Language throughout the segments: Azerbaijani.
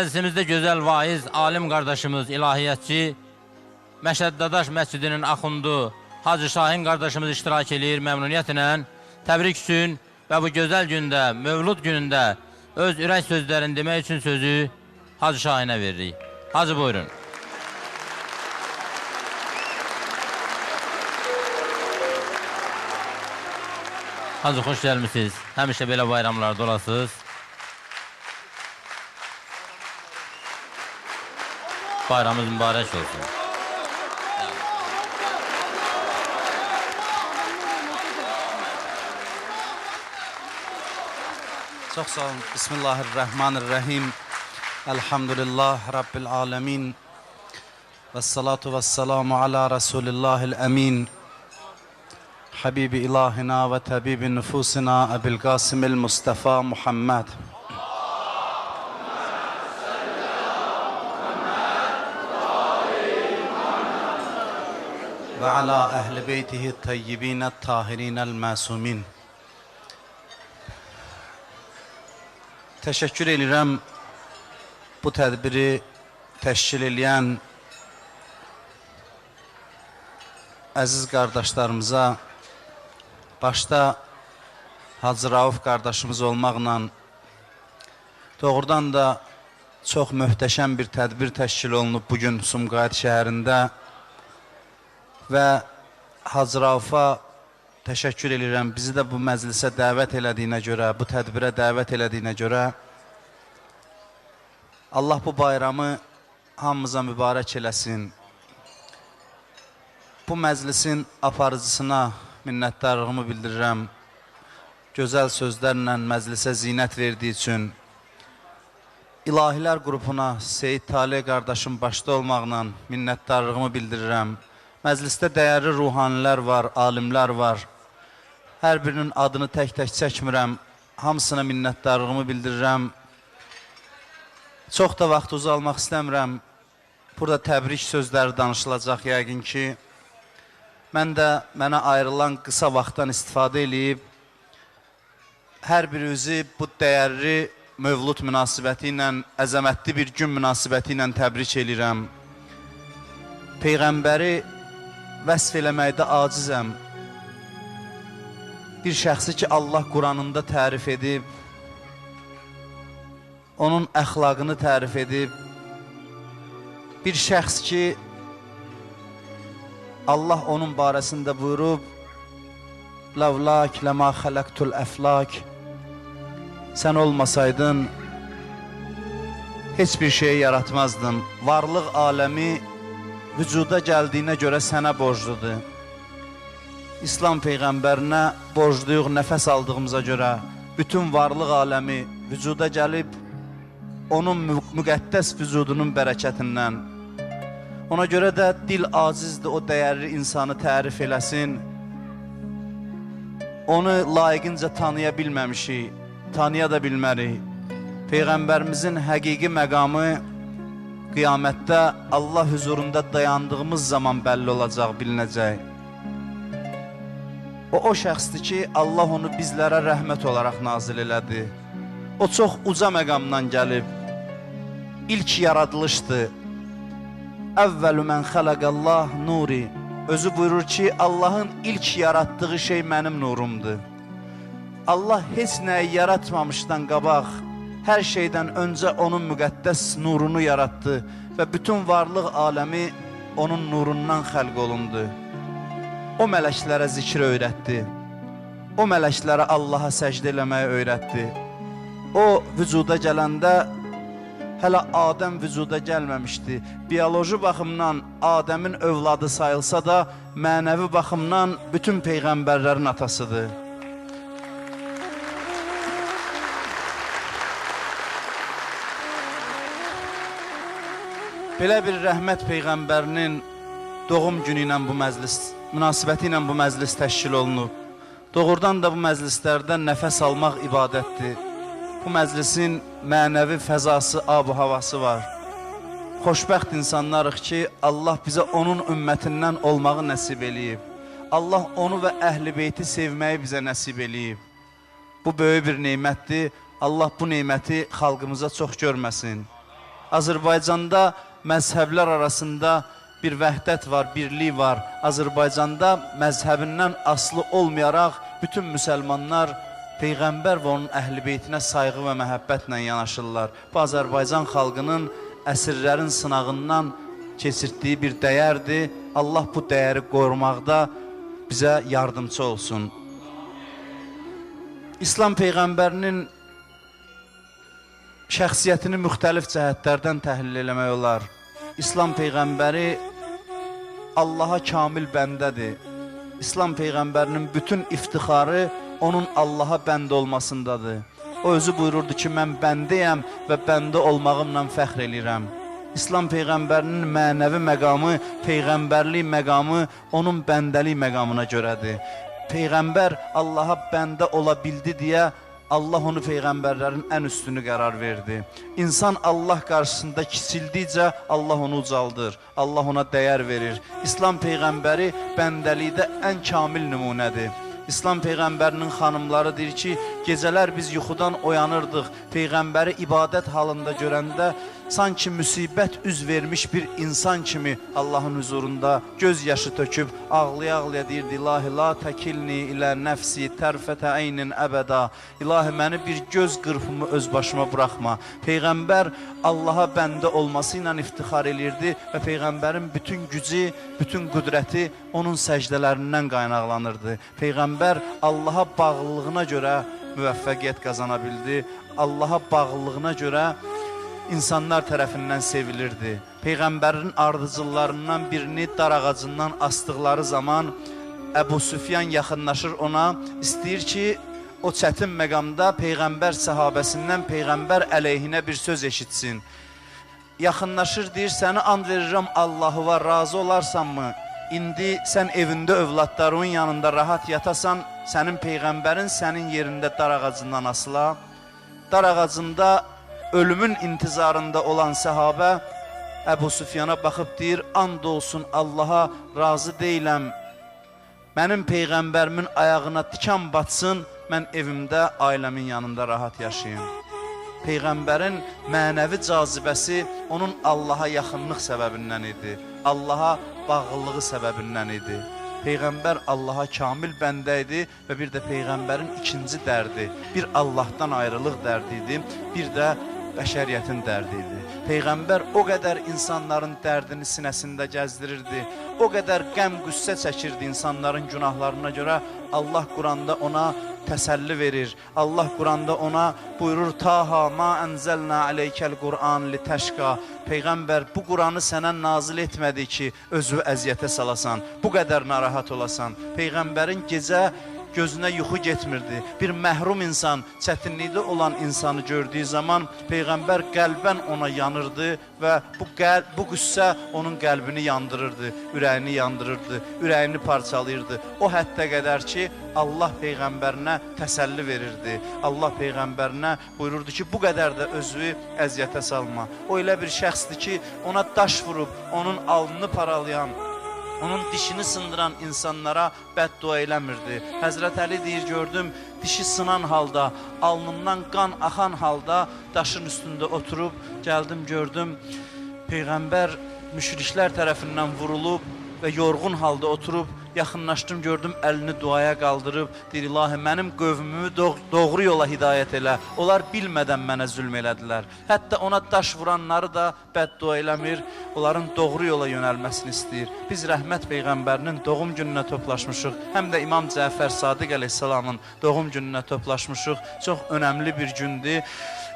Məclisimizdə gözəl vaiz, alim qardaşımız, ilahiyyatçı, Məşəd Dadaş məscidinin axundu Hacı Şahin qardaşımız iştirak edir məmnuniyyətlə. Təbrik üçün və bu gözəl gündə, Mövlud günündə öz ürək sözlərini demək üçün sözü Hacı Şahinə veririk. Hacı buyurun. Hacı xoş gəlmisiniz. Həmişə belə bayramlarda olasınız. Bayramımız mübarek olsun. Çok sağ olun. Bismillahirrahmanirrahim. Elhamdülillah Rabbil alemin. Vessalatu vesselamu ala Resulillahil emin. ve tabibi nüfusina Ebil Gasimil Mustafa Muhammed. محمد Ala əhli beytihi təyyibinə tahirinəl məsumin. Təşəkkür edirəm bu tədbiri təşkil edən əziz qardaşlarımıza, başda Hacı Rauf qardaşımız olmaqla doğrudan da çox möhtəşəm bir tədbir təşkil olunub bugün Sumqayıt şəhərində və Hacı Raufa təşəkkür edirəm. Bizi də bu məclisə dəvət elədiyinə görə, bu tədbirə dəvət elədiyinə görə Allah bu bayramı hamımıza mübarək eləsin. Bu məclisin aparıcısına minnətdarlığımı bildirirəm. Gözəl sözlərlə məclisə zinət verdiyi üçün İlahilər qrupuna Seyid Talih qardaşım başda olmaqla minnətdarlığımı bildirirəm. Məclisdə dəyərli ruhanilər var, alimlər var. Hər birinin adını tək-tək çəkmirəm. Hamısına minnətdarlığımı bildirirəm. Çox da vaxt uzalmaq istəmirəm. Burada təbrik sözləri danışılacaq yəqin ki. Mən də mənə ayrılan qısa vaxtdan istifadə eləyib hər birinizi bu dəyərli Mövlud münasibəti ilə, əzəmətli bir gün münasibəti ilə təbrik eləyirəm. Peyğəmbəri vəsf eləməkdə acizəm. Bir şəxsi ki, Allah Quranında tərif edib, onun əxlaqını tərif edib, bir şəxs ki, Allah onun barəsində buyurub, Ləvlak ləma xələqtul əflak Sən olmasaydın, heç bir şey yaratmazdım. Varlıq aləmi vücuda gəldiyinə görə sənə borcludur. İslam Peyğəmbərinə borcluyuq nəfəs aldığımıza görə bütün varlıq aləmi vücuda gəlib onun mü müqəddəs vücudunun bərəkətindən. Ona görə də dil acizdir o dəyərli insanı tərif eləsin. Onu layiqincə tanıya bilməmişik, tanıya da bilmərik. Peyğəmbərimizin həqiqi məqamı qiyamətdə Allah huzurunda dayandığımız zaman bəlli olacaq, bilinəcək. O, o şəxsdir ki, Allah onu bizlərə rəhmət olaraq nazil elədi. O çox uca məqamdan gəlib. İlk yaradılışdır. Əvvəlü mən xələqəllah nuri. Özü buyurur ki, Allahın ilk yaratdığı şey mənim nurumdur. Allah heç nəyi yaratmamışdan qabaq, hər şeydən öncə onun müqəddəs nurunu yaratdı və bütün varlıq aləmi onun nurundan xəlq olundu. O mələklərə zikr öyrətdi. O mələklərə Allaha səcdə eləməyi öyrətdi. O vücuda gələndə hələ Adəm vücuda gəlməmişdi. Bioloji baxımdan Adəmin övladı sayılsa da, mənəvi baxımdan bütün peyğəmbərlərin atasıdır. Belə bir rəhmət peyğəmbərinin doğum günü ilə bu məclis, münasibəti ilə bu məclis təşkil olunub. Doğrudan da bu məclislərdə nəfəs almaq ibadətdir. Bu məclisin mənəvi fəzası, ab-ı havası var. Xoşbəxt insanlarıq ki, Allah bizə onun ümmətindən olmağı nəsib eləyib. Allah onu və əhl-i beyti sevməyi bizə nəsib eləyib. Bu böyük bir neymətdir. Allah bu neyməti xalqımıza çox görməsin. Azərbaycanda məzhəblər arasında bir vəhdət var, birlik var. Azərbaycanda məzhəbindən asılı olmayaraq bütün müsəlmanlar Peyğəmbər və onun əhl-i-beytinə sayğı və məhəbbətlə yanaşırlar. Bu Azərbaycan xalqının əsrlərin sınağından keçirtdiyi bir dəyərdir. Allah bu dəyəri qorumaqda bizə yardımcı olsun. İslam peyğəmbərinin şəxsiyyətini müxtəlif cəhətlərdən təhlil eləmək olar. İslam peyğəmbəri Allaha kamil bəndədir. İslam peyğəmbərinin bütün iftixarı onun Allaha bəndə olmasındadır. O özü buyururdu ki, mən bəndəyəm və bəndə olmağımla fəxr eləyirəm. İslam peyğəmbərinin mənəvi məqamı, peyğəmbərlik məqamı onun bəndəlik məqamına görədir. Peyğəmbər Allaha bəndə ola bildi deyə Allah onu peyğəmbərlərin ən üstünü qərar verdi. İnsan Allah qarşısında kiçildikcə Allah onu ucaldır. Allah ona dəyər verir. İslam peyğəmbəri bəndəlikdə ən kamil nümunədir. İslam peyğəmbərinin xanımları deyir ki, gecələr biz yuxudan oyanırdıq. Peyğəmbəri ibadət halında görəndə sanki müsibət üz vermiş bir insan kimi Allahın huzurunda göz yaşı töküb ağlaya-ağlaya deyirdi: "İlahi la təkilni ilə nəfsi tərfətə aynin əbəda." İlahi məni bir göz qırpımı öz başıma buraxma. Peyğəmbər Allaha bəndə olması ilə iftixar elirdi və peyğəmbərin bütün gücü, bütün qüdrəti onun səcdələrindən qaynaqlanırdı. Peyğəmbər Allaha bağlılığına görə müvəffəqiyyət qazana bildi. Allaha bağlılığına görə insanlar tərəfindən sevilirdi. Peyğəmbərin ardıcıllarından birini dar ağacından asdıqları zaman Əbu Süfyan yaxınlaşır ona, istəyir ki, o çətin məqamda Peyğəmbər səhabəsindən Peyğəmbər əleyhinə bir söz eşitsin. Yaxınlaşır, deyir, səni and verirəm Allahı var, razı olarsanmı? İndi sən evində övladlarının yanında rahat yatasan, sənin Peyğəmbərin sənin yerində dar ağacından asıla. Dar ağacında ölümün intizarında olan səhabə Əbu Süfyana baxıb deyir, and olsun Allaha razı deyiləm. Mənim Peyğəmbərimin ayağına tikan batsın, mən evimdə ailəmin yanında rahat yaşayım. Peyğəmbərin mənəvi cazibəsi onun Allaha yaxınlıq səbəbindən idi. Allaha bağlılığı səbəbindən idi. Peyğəmbər Allaha kamil bəndə idi və bir də Peyğəmbərin ikinci dərdi, bir Allahdan ayrılıq dərdi idi, bir də bəşəriyyətin dərdi idi. Peyğəmbər o qədər insanların dərdini sinəsində gəzdirirdi. O qədər qəm qüssə çəkirdi insanların günahlarına görə. Allah Quranda ona təsəlli verir. Allah Quranda ona buyurur: "Taha ma enzelna aleykel Qur'an litəşqa." Peyğəmbər bu Quranı sənə nazil etmədi ki, özünü əziyyətə salasan, bu qədər narahat olasan. Peyğəmbərin gecə gözünə yuxu getmirdi. Bir məhrum insan, çətinlikdə olan insanı gördüyü zaman peyğəmbər qəlbən ona yanırdı və bu qəl bu qüssə onun qəlbini yandırırdı, ürəyini yandırırdı, ürəyini parçalayırdı. O həddə qədər ki, Allah peyğəmbərinə təsəlli verirdi. Allah peyğəmbərinə buyururdu ki, bu qədər də özünü əziyyətə salma. O elə bir şəxsdir ki, ona daş vurub onun alnını paralayan onun dişini sındıran insanlara bəddua eləmirdi. Həzrət Əli deyir, gördüm, dişi sınan halda, alnından qan axan halda daşın üstündə oturub, gəldim, gördüm, Peyğəmbər müşriklər tərəfindən vurulub və yorğun halda oturub, yaxınlaşdım, gördüm, əlini duaya qaldırıb, deyir, ilahi, mənim qövmümü doğ doğru yola hidayət elə. Onlar bilmədən mənə zülm elədilər. Hətta ona daş vuranları da bəddua eləmir, onların doğru yola yönəlməsini istəyir. Biz rəhmət Peyğəmbərinin doğum gününə toplaşmışıq, həm də İmam Cəfər Sadiq əleyhissalamın doğum gününə toplaşmışıq. Çox önəmli bir gündür.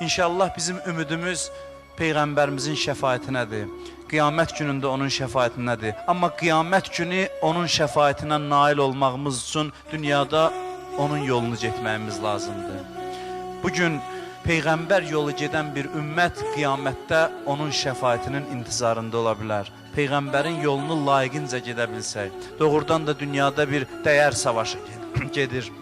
İnşallah bizim ümidimiz Peyğəmbərimizin şəfaətinədir. Qiyamət günündə onun şəfaətindədir. Amma qiyamət günü onun şəfaətinə nail olmağımız üçün dünyada onun yolunu getməyimiz lazımdır. Bu gün Peyğəmbər yolu gedən bir ümmət qiyamətdə onun şəfaətinin intizarında ola bilər. Peyğəmbərin yolunu layiqincə gedə bilsək, doğrudan da dünyada bir dəyər savaşı gedir.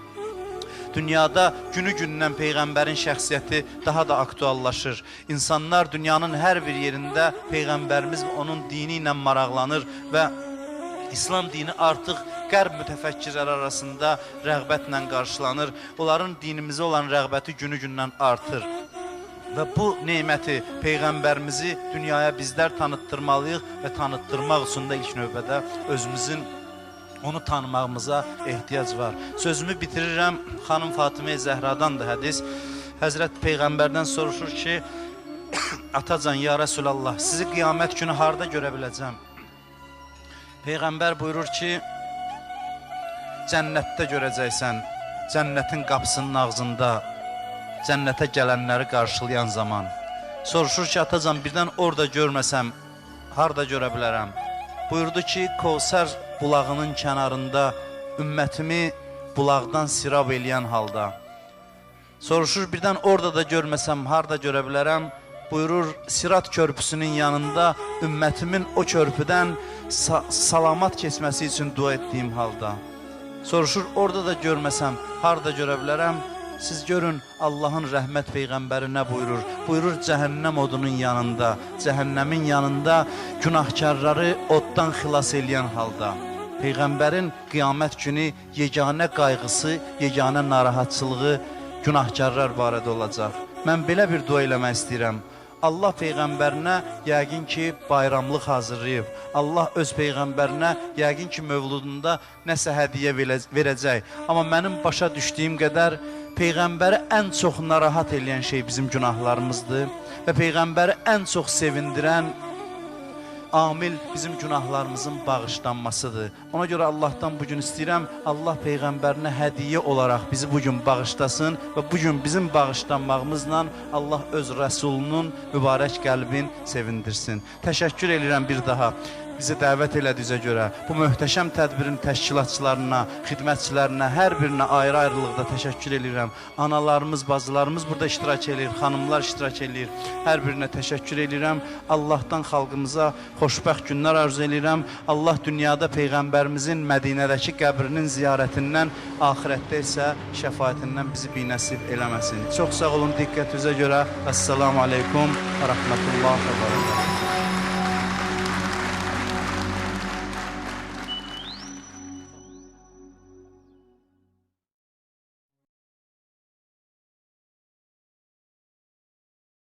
Dünyada günü-gündən Peyğəmbərin şəxsiyyəti daha da aktuallaşır. İnsanlar dünyanın hər bir yerində Peyğəmbərimiz onun dini ilə maraqlanır və İslam dini artıq qərb mütəfəkkirləri arasında rəğbətlə qarşılanır. Onların dinimizə olan rəğbəti günü-gündən artır. Və bu neməti peyğəmbərimizi dünyaya bizlər tanıtdırmalıyıq və tanıtdırmaq üçün də ilk növbədə özümüzün onu tanımağımıza ehtiyac var. Sözümü bitirirəm. Xanım Fatimə Zəhradan da hədis. Həzrət peyğəmbərdən soruşur ki: "Atacan ya Resulallah, sizi qiyamət günü harda görə biləcəm?" Peyğəmbər buyurur ki: "Cənnətdə görəcəksən. Cənnətin qapısının ağzında cənnətə gələnləri qarşılayan zaman." Soruşur ki: "Atacan, birdən orada görməsəm harda görə bilərəm?" Buyurdu ki, Kevsər bulağının kənarında ümmətimi bulaqdan sirab eləyən halda. Soruşur, birdən orada da görməsəm harda görə bilərəm? Buyurur, Sirat körpüsünün yanında ümmətimin o körpüdən sa salamat keçməsi üçün dua etdiyim halda. Soruşur, orada da görməsəm harda görə bilərəm? Siz görün Allahın rəhmət peyğəmbəri nə buyurur? Buyurur cəhənnəm odunun yanında, cəhənnəmin yanında günahkarları oddan xilas eləyən halda. Peyğəmbərin qiyamət günü yeganə qayğısı, yeganə narahatçılığı günahkarlar barədə olacaq. Mən belə bir dua eləmək istəyirəm. Allah peyğəmbərinə yəqin ki bayramlıq hazırlayıb. Allah öz peyğəmbərinə yəqin ki mövludunda nəsə hədiyyə verə- verəcək. Amma mənim başa düşdüyüm qədər peyğəmbəri ən çox narahat edən şey bizim günahlarımızdır və peyğəmbəri ən çox sevindirən amil bizim günahlarımızın bağışlanmasıdır. Ona görə Allahdan bu gün istəyirəm, Allah peyğəmbərinə hədiyyə olaraq bizi bu gün bağışlasın və bu gün bizim bağışlanmağımızla Allah öz rəsulunun mübarək qəlbin sevindirsin. Təşəkkür edirəm bir daha bizi dəvət elədiyinizə görə bu möhtəşəm tədbirin təşkilatçılarına, xidmətçilərinə, hər birinə ayrı-ayrılıqda təşəkkür edirəm. Analarımız, bacılarımız burada iştirak edir, xanımlar iştirak edir. Hər birinə təşəkkür edirəm. Allahdan xalqımıza xoşbəxt günlər arzu edirəm. Allah dünyada peyğəmbərimizin Mədinədəki qəbrinin ziyarətindən, axirətdə isə şəfaətindən bizi binəsib eləməsin. Çox sağ olun diqqətinizə görə. Əssalamu aleykum və rəhmətullah və bərəkətuhu.